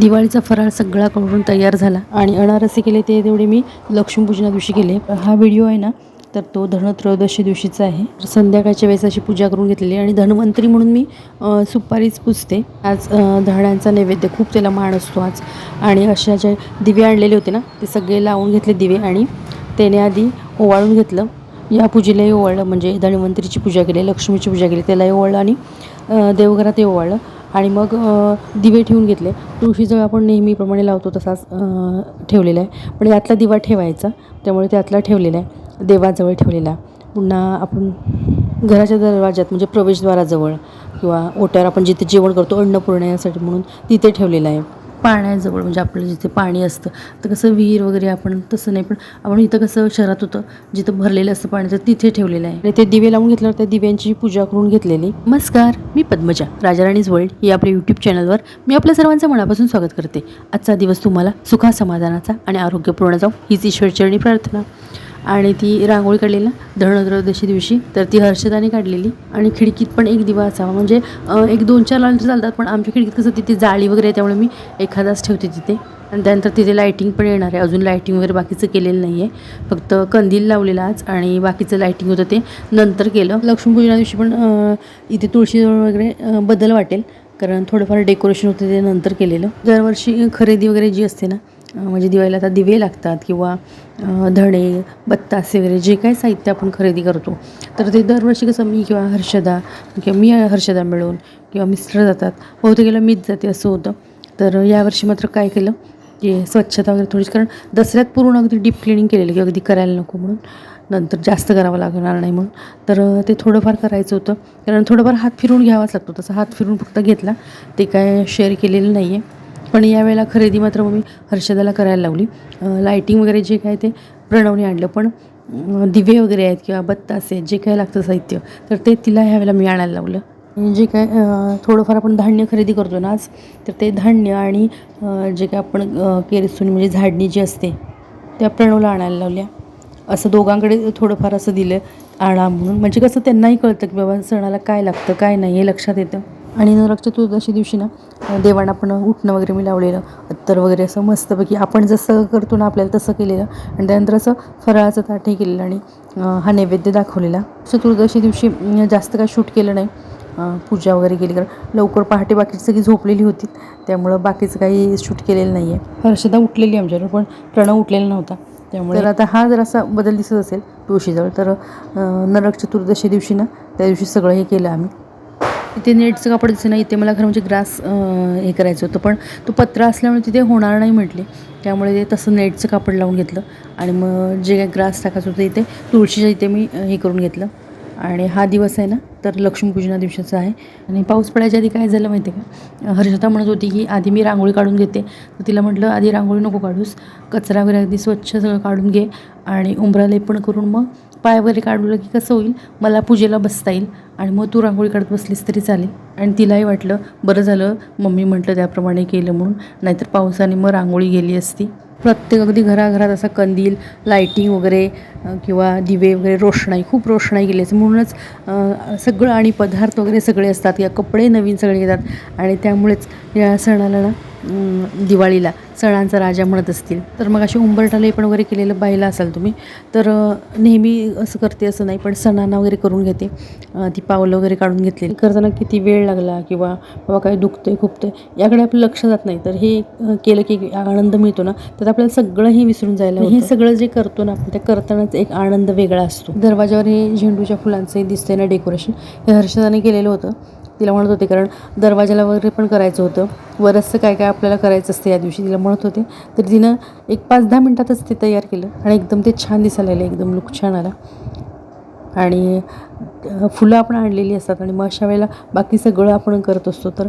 दिवाळीचा फराळ सगळा करून तयार झाला आणि अनारसे केले ते तेवढे मी लक्ष्मीपूजना दिवशी केले. हा व्हिडिओ आहे ना तर तो धनत्रयोदशी दिवशीचा आहे. संध्याकाळच्या वेळेस अशी पूजा करून घेतलेली आणि धन्वंतरी म्हणून मी सुपारीच पुजते. आज धनांचा नैवेद्य खूप त्याला मान असतो आज. आणि अशा जे दिवे आणलेले होते ना ते सगळे लावून घेतले दिवे आणि त्याने आधी ओवाळून घेतलं. या पूजेलाही ओवाळलं म्हणजे धन्वंतरीची पूजा केली लक्ष्मीची पूजा केली त्यालाही ओवाळलं आणि देवघरातही ओवाळलं. आणि मग दिवे ठेवून घेतले. तुळशीजवळ आपण नेहमीप्रमाणे लावतो तसाच ठेवलेला आहे. पण यातला दिवा ठेवायचा त्यामुळे त्यातला ठेवलेला आहे. देवाजवळ ठेवलेला पुन्हा आपण घराच्या दरवाज्यात म्हणजे प्रवेशद्वाराजवळ किंवा ओट्यावर आपण जिथे जेवण करतो अन्नपूर्ण यासाठी म्हणून तिथे ठेवलेलं आहे. पाण्याजवळ म्हणजे आपलं जिथे पाणी असतं तर कसं विहीर वगैरे आपण तसं नाही पण आपण इथं कसं शहरात होतं जिथं भरलेलं असतं पाणी तर तिथे ठेवलेलं आहे. आणि ते दिवे लावून घेतल्यावर त्या दिव्यांची पूजा करून घेतलेली. नमस्कार मी पद्मजा राजाराणीज वर्ल्ड या आपल्या यूट्यूब चॅनलवर मी आपल्या सर्वांचं मनापासून स्वागत करते. आजचा दिवस तुम्हाला सुखा समाधानाचा आणि आरोग्यपूर्ण जाऊ हीच ईश्वरचरणी प्रार्थना. आणि ती रांगोळी काढलेली ना धनत्रयोदशी दिवशी तर ती हर्षदाने काढलेली आणि खिडकीत पण एक दिवा असावा. म्हणजे एक दोन चार लाईन्स चालतात पण आमच्या खिडकीत कसं तिथे जाळी वगैरे आहे त्यामुळे मी एखादाच ठेवते तिथे. आणि त्यानंतर तिथे लायटिंग पण येणार आहे. अजून लायटिंग वगैरे बाकीचं केलेलं नाही आहे फक्त कंदील लावलेला आज आणि बाकीचं लायटिंग होतं ते नंतर केलं. लक्ष्मीपूजना दिवशी पण इथे तुळशीजवळ वगैरे बदल वाटेल. कारण थोडंफार डेकोरेशन होतं ते नंतर केलेलं. दरवर्षी खरेदी वगैरे जी असते ना म्हणजे दिवाळीला आता दिवे लागतात किंवा अ, धणे बत्तासे वगैरे जे काही साहित्य आपण खरेदी करतो तर ते दरवर्षी कसं मी किंवा हर्षदा किंवा मी हर्षदा मिळून किंवा मिस्टर जातात. बहुतेक मीच जाते असं होतं. तर यावर्षी मात्र काय केलं की स्वच्छता वगैरे थोडीशी कारण दसऱ्यात पूर्ण अगदी डीप क्लिनिंग केलेलं की अगदी करायला नको म्हणून नंतर जास्त करावं लागणार नाही म्हणून. तर ते थोडंफार करायचं होतं. कारण थोडंफार हात फिरून घ्यावाच लागतो. तसा हात फिरून फक्त घेतला ते काय शेअर केलेलं नाही आहे पण यावेळेला खरेदी मात्र मग मी हर्षदाला करायला लावली. लायटिंग वगैरे जे काय ते प्रणवने आणलं पण दिवे वगैरे आहेत किंवा बत्तासे जे काय लागतं साहित्य तर ते तिला ह्यावेळेला मी आणायला लावलं. जे काय थोडंफार आपण धान्य खरेदी करतो ना आज तर ते धान्य आणि जे काय आपण केरसुनी म्हणजे झाडणी जी असते त्या प्रणवला आणायला लावल्या. असं दोघांकडे थोडंफार असं दिलं आणा म्हणून. म्हणजे कसं त्यांनाही कळतं की बाबा सणाला काय लागतं काय नाही हे लक्षात येतं. आणि नरक चतुर्दशी दिवशी ना देवांना पण उठणं वगैरे मी लावलेलं. अत्तर वगैरे असं मस्तपैकी आपण जसं करतो ना आपल्याला तसं केलेलं. आणि त्यानंतर असं फराळाचं ताटही केलेलं आणि हा नैवेद्य दाखवलेला. चतुर्दशी दिवशी जास्त काय शूट केलं नाही. पूजा वगैरे केली कारण लवकर पहाटे बाकीची सगळी झोपलेली होती. त्यामुळं बाकीचं काही शूट केलेलं नाही आहे हर्षदा उठलेली आमच्यावर पण प्रणव उठलेला नव्हता. त्यामुळे तर आता हा जर असा बदल दिसत असेल तुळशीजवळ तर नरक चतुर्दशी दिवशी ना त्या दिवशी सगळं हे केलं आम्ही. इथे नेटचं कापड दिसे ना इथे मला खरं म्हणजे ग्रास हे करायचं होतं. पण तो पत्रा असल्यामुळे तिथे होणार नाही म्हटले. त्यामुळे ते तसं नेटचं कापड लावून घेतलं आणि मग जे काय ग्रास टाकायचं होतं इथे तुळशीच्या इथे मी हे करून घेतलं. आणि हा दिवस आहे ना तर लक्ष्मीपूजना दिवसाचा आहे. आणि पाऊस पडायच्या आधी काय झालं माहिती आहे का? हर्षता म्हणत होती की आधी मी रांगोळी काढून घेते. तर तिला म्हटलं आधी रांगोळी नको काढूस कचरा वगैरे अगदी स्वच्छ सगळं काढून घे आणि उंबरा लेपण करून मग पाय वगैरे काढलं की कसं होईल मला पूजेला बसता येईल आणि मग तू रांगोळी काढत बसलीस तरी चालेल. आणि तिलाही वाटलं बरं झालं मम्मी म्हटलं त्याप्रमाणे केलं म्हणून. नाहीतर पावसाने मग रांगोळी गेली असती. प्रत्येक अगदी घराघरात असा कंदील लायटिंग वगैरे किंवा दिवे वगैरे रोषणाई खूप रोषणाई केली असते. म्हणूनच सगळं आणि पदार्थ वगैरे सगळे असतात. या कपडे नवीन सगळे येतात. आणि त्यामुळेच या सणाला ना दिवाळीला सणांचा राजा म्हणत असतील. तर मग अशी उंबरठाले पण वगैरे केलेलं पाहिलं असाल तुम्ही. तर नेहमी असं करते असं नाही पण सणांना वगैरे करून घेते. ती पावलं वगैरे काढून घेतलेली. करताना किती वेळ लागला किंवा बाबा काय दुखतंय खुपतंय याकडे आपलं लक्ष जात नाही. तर हे केलं की आनंद मिळतो ना तर आपल्याला सगळं हे विसरून जायला हे सगळं जे करतो ना आपण त्या करतानाच एक आनंद वेगळा असतो. दरवाजावर हे झेंडूच्या फुलांचं दिसतंय ना डेकोरेशन हे हर्षदाने केलेलं होतं. तिला म्हणत होते कारण दरवाजाला वगैरे पण करायचं होतं. बरंचसं काय काय आपल्याला करायचं असतं या दिवशी तिला म्हणत होते. तर तिनं एक पाच दहा मिनटातच ते तयार केलं आणि एकदम ते छान दिसायला लागले एकदम लुक छान आला. आणि फुलं आपण आणलेली असतात आणि मग अशा वेळेला बाकी सगळं आपण करत असतो. तर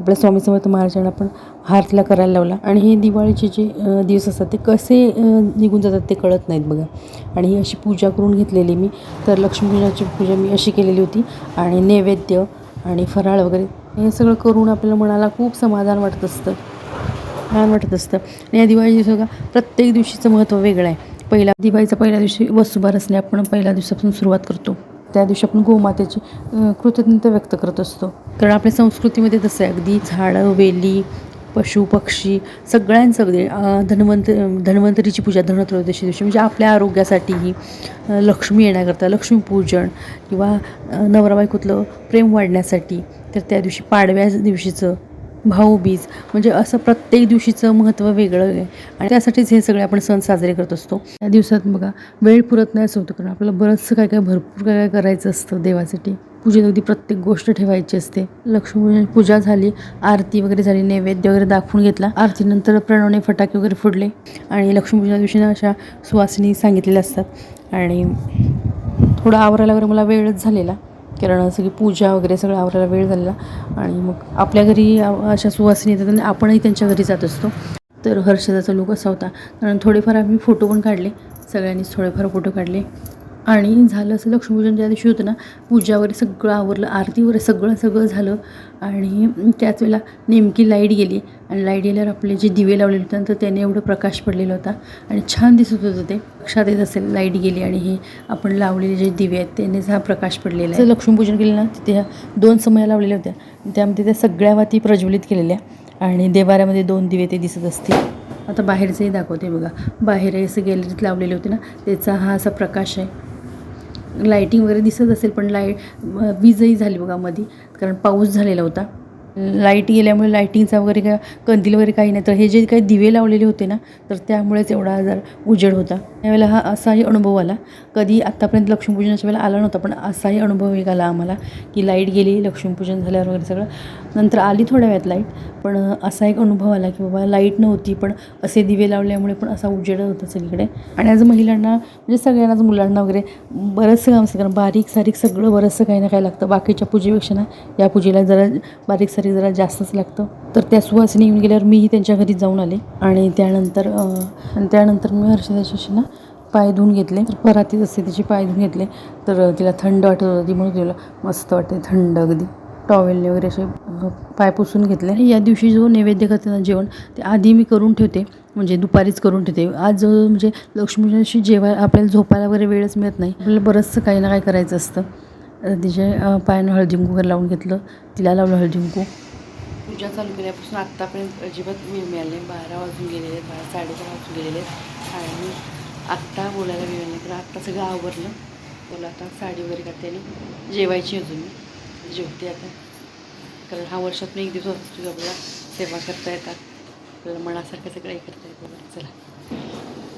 आपल्या स्वामी समर्थ महाराजांना आपण हार तिला करायला लावला. आणि हे दिवाळीचे जे दिवस असतात ते कसे निघून जातात ते कळत नाहीत बघा. आणि ही अशी पूजा करून घेतलेली मी. तर लक्ष्मीपूजनाची पूजा मी अशी केलेली होती. आणि नैवेद्य आणि फराळ वगैरे हे सगळं करून आपल्याला मनाला खूप समाधान वाटत असतं. छान वाटत असतं. आणि या दिवाळी दिवशी बघा प्रत्येक दिवशीचं महत्त्व वेगळं आहे. पहिला दिवाळीचा पहिल्या दिवशी वसुबारसने आपण पहिल्या दिवसापासून सुरुवात करतो. त्या दिवशी आपण गोमातेची कृतज्ञता व्यक्त करत असतो. कारण आपल्या संस्कृतीमध्ये तसं आहे. अगदी झाडं वेली पशु पक्षी सगळ्यांचं अगदी धन्वंत धन्वंतरीची पूजा धनत्रयोदशी दिवशी म्हणजे आपल्या आरोग्यासाठीही लक्ष्मी येण्याकरता लक्ष्मीपूजन किंवा नवरा बायकोतलं प्रेम वाढण्यासाठी तर त्या दिवशी पाडव्या दिवशीचं भाऊबीज म्हणजे असं प्रत्येक दिवशीचं महत्त्व वेगळं आहे. आणि त्यासाठीच हे सगळे आपण सण साजरे करत असतो. त्या दिवसात बघा वेळ पुरत नाही असं होतं. कारण आपल्याला बरंचसं काय काय भरपूर काय काय करायचं असतं देवासाठी. पूजेत अगदी प्रत्येक गोष्ट ठेवायची असते. लक्ष्मी पूजा झाली आरती वगैरे झाली नैवेद्य वगैरे दाखवून घेतला. आरतीनंतर प्रणवने फटाके वगैरे फोडले. आणि लक्ष्मीपूजना दिवशी ना अशा सुवासिनी सांगितलेल्या असतात. आणि थोडं आवरायला वगैरे मला वेळच झालेला. कारण सगळी पूजा वगैरे सगळं आवरायला वेळ झालेला. आणि मग आपल्या घरी अशा सुवासिनी येतात आणि आपणही त्यांच्या घरी जात असतो. तर हर्षदाचा लुक असा होता. कारण थोडेफार आम्ही फोटो पण काढले. सगळ्यांनीच थोडेफार फोटो काढले. आणि झालं असं लक्ष्मीपूजन ज्या दिवशी होतं ना पूजा वगैरे सगळं आवरलं आरती वगैरे सगळं सगळं झालं. आणि त्याच वेळेला नेमकी लाइट गेली आणि लाइट गेल्यावर आपले जे दिवे लावलेले होते तर त्याने एवढं प्रकाश पडलेला होता आणि छान दिसत होतं ते. लक्षात येत असेल लाइट गेली आणि हे आपण लावलेले जे दिवे आहेत त्यानेच हा प्रकाश पडलेला आहे. लक्ष्मीपूजन केलं ना तिथे ह्या दोन समया लावलेल्या होत्या. त्यामध्ये त्या सगळ्या वाती प्रज्वलित केलेल्या आणि देवाऱ्यामध्ये दोन दिवे ते दिसत असतील. आता बाहेरचंही दाखवते बघा. बाहेर असं गॅलरीत लावलेले होते ना त्याचा हा असा प्रकाश आहे. लाईटिंग वगैरे दिसत असेल पण लाइट वीजही झाली बघा मधी कारण पाऊस झालेला होता. लाइट गेल्यामुळे लाईटिंगचा वगैरे काय कंदील वगैरे काही नाही. तर हे जे काही दिवे लावलेले होते ना तर त्यामुळेच एवढा आजार उजेड होता. त्यावेळेला हा असाही अनुभव आला. कधी आत्तापर्यंत लक्ष्मीपूजनाच्या वेळेला आला नव्हता पण असाही अनुभव एक आला आम्हाला की लाइट गेली लक्ष्मीपूजन झाल्यावर वगैरे सगळं. नंतर आली थोड्या वेळात लाइट पण असा एक अनुभव आला की बाबा लाइट नव्हती पण असे दिवे लावल्यामुळे पण असा उजेड होता सगळीकडे. आणि आज महिलांना म्हणजे सगळ्यांनाच मुलांना वगैरे बरंचसं काम असतं कारण बारीक सारीक सगळं बरंचसं काही ना काही लागतं. बाकीच्या पूजेपेक्षा ना या पूजेला जरा बारीक सारीक जरा जास्तच लागतं. तर त्या सुवासिनी येऊन गेल्यावर मीही त्यांच्या घरी जाऊन आले. आणि त्यानंतर आणि त्यानंतर मी हर्षदाशी ना पाय धुवून घेतले. तर परातीत असते तिचे पाय धुवून घेतले. तर तिला थंड वाटत होती म्हणून तिला मस्त वाटते थंड अगदी. टॉवेलने वगैरे असे पाय पुसून घेतले. आणि या दिवशी जो नैवेद्य करते ना जेवण ते आधी मी करून ठेवते. म्हणजे दुपारीच करून ठेवते. आज म्हणजे लक्ष्मीपूजनाशी जेव्हा आपल्याला झोपायला वगैरे वेळच मिळत नाही. आपल्याला बरंचसं काही ना काही करायचं असतं. तिचे पायानं हळदी कुंकू वगैरे लावून घेतलं. तिला लावलं हळदी कुंकू. पूजा चालू केल्यापासून आत्तापर्यंत अजिबात वेळ मिळाले बारा वाजून गेलेले आहेत बारा साडेबारा वाजून गेलेले. आहेत आणि आत्ता बोलायला वेळ नाही तर आत्ता सगळं आवरलं. बोला आता साडी वगैरे काढते आणि जेवायची अजून. मी जेवते आता. कारण हा वर्षातून एक दिवस असतो की आपल्याला सेवा करता येतात. आपल्याला मनासारखं सगळं हे करता येतं. चला.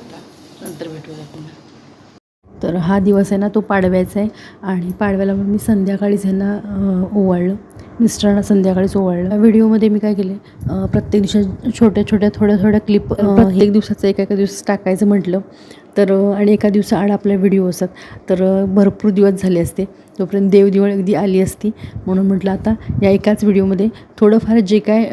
आता नंतर भेटूया पुन्हा. तर हा दिवस आहे ना तो पाडव्याचा आहे. आणि पाडव्याला मग मी संध्याकाळीच ह्यांना ओवाळलं. मिस्टरांना संध्याकाळीच ओवाळलं. व्हिडिओमध्ये मी काय केले प्रत्येक दिवशी छोट्या छोट्या थोड्या थोड्या क्लिप प्रत्येक दिवसाचं एका एका दिवस टाकायचं म्हटलं. तर आणि एका दिवसाआड आपला व्हिडिओ असतात. तर भरपूर दिवस झाले असते. तोपर्यंत देवदिवाळी अगदी आली असती. म्हणून म्हटलं आता या एकाच व्हिडिओमध्ये थोडंफार जे काय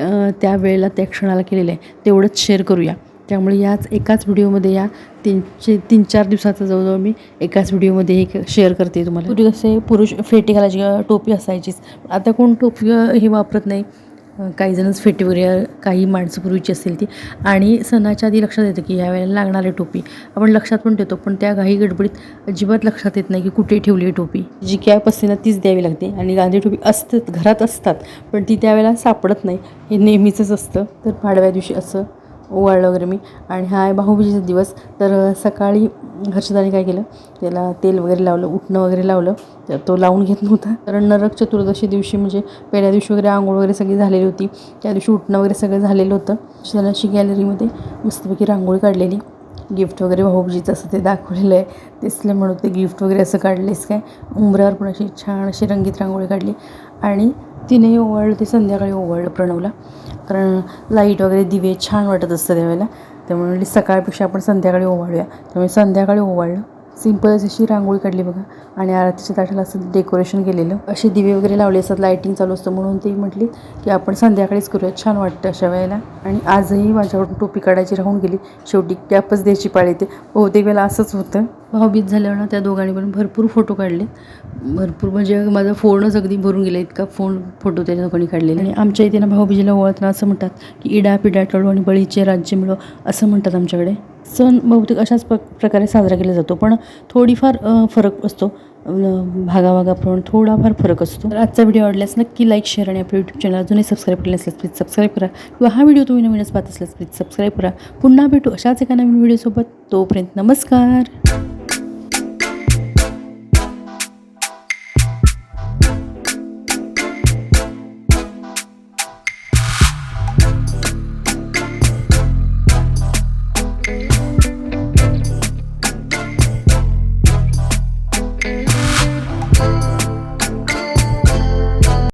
त्या वेळेला त्या क्षणाला केलेलं आहे तेवढंच शेअर करूया. त्यामुळे याच एकाच व्हिडिओमध्ये या तीनशे तीन चार दिवसाचं जवळजवळ मी एकाच व्हिडिओमध्ये हे शेअर करते तुम्हाला. पूर्वी कसे पुरुष फेटी घालायची किंवा टोपी असायचीच. आता कोण टोपी हे वापरत नाही. अ, काही जणच वगैरे काही माणसं पूर्वीची असतील ती. आणि सणाच्या आधी लक्षात येतं की ह्या वेळेला लागणार आहे टोपी. आपण लक्षात पण ठेवतो पण त्या घाई गडबडीत अजिबात लक्षात येत नाही की कुठे ठेवली आहे टोपी. जी कॅप असते ना तीच द्यावी लागते आणि गांधी टोपी असतात घरात असतात पण ती त्यावेळेला सापडत नाही. हे नेहमीचंच असतं. तर पाडव्या दिवशी असं ओवाळलं वगैरे मी. आणि हा आहे भाऊबीजेचा दिवस. तर सकाळी हर्षदाने काय केलं त्याला तेल वगैरे लावलं उठणं वगैरे लावलं. तर तो लावून घेत नव्हता. कारण नरक चतुर्दशी दिवशी म्हणजे पहिल्या दिवशी वगैरे आंघोळ वगैरे सगळी झालेली होती. त्या दिवशी उठणं वगैरे सगळं झालेलं होतं. हर्षदाने गॅलरीमध्ये मस्तपैकी रांगोळी काढलेली. गिफ्ट वगैरे भाऊबीजीचं असं ते दाखवलेलं आहे. तेच म्हणून ते गिफ्ट वगैरे असं काढलेस काय? उंबऱ्यावर पण अशी छान अशी रंगीत रांगोळी काढली. आणि तिनेही ओवाळलं ते संध्याकाळी ओवाळलं प्रणवला. कारण लाइट वगैरे दिवे छान वाटत असतं त्यावेळेला. त्यामुळे म्हणली सकाळपेक्षा आपण संध्याकाळी ओवाळूया. त्यामुळे संध्याकाळी ओवाळलं. सिंपल अशी रांगोळी काढली बघा. आणि आरतीच्या ताटाला असं डेकोरेशन केलेलं. असे दिवे वगैरे लावले असतात लायटिंग चालू असतं म्हणून ते म्हटली की आपण संध्याकाळीच करूया छान वाटतं अशा वेळेला. आणि आजही माझ्याकडून टोपी काढायची राहून गेली. शेवटी कॅपच द्यायची पाळी ते बहुतेक वेळेला असंच होतं. भाऊबीज झाल्यावर ना त्या दोघांनी पण भरपूर फोटो काढले भरपूर म्हणजे माझा फोनच अगदी भरून गेला इतका फोन फोटो त्या दोघांनी काढलेले. आणि आमच्या इथे ना भाऊबीजेला ओळखताना असं म्हणतात की इडा पिडा टळू आणि बळीचे राज्य मिळो असं म्हणतात आमच्याकडे. सण बहुतेक अशाच प्र प्रकारे साजरा केला जातो. पण थोडीफार फरक असतो. भागाभागाप्रमाणे थोडाफार फरक असतो. तर आजचा व्हिडिओ आवडल्यास नक्की लाईक शेअर आणि आपल्या यूट्यूब चॅनल अजूनही सबस्क्राईब केले असल्यास प्लीज सबस्क्राईब करा. किंवा हा व्हिडिओ तुम्ही नवीनच पाहत असल्यास प्लीज सबस्क्राईब करा. पुन्हा भेटू अशाच एका नवीन व्हिडिओसोबत तोपर्यंत नमस्कार.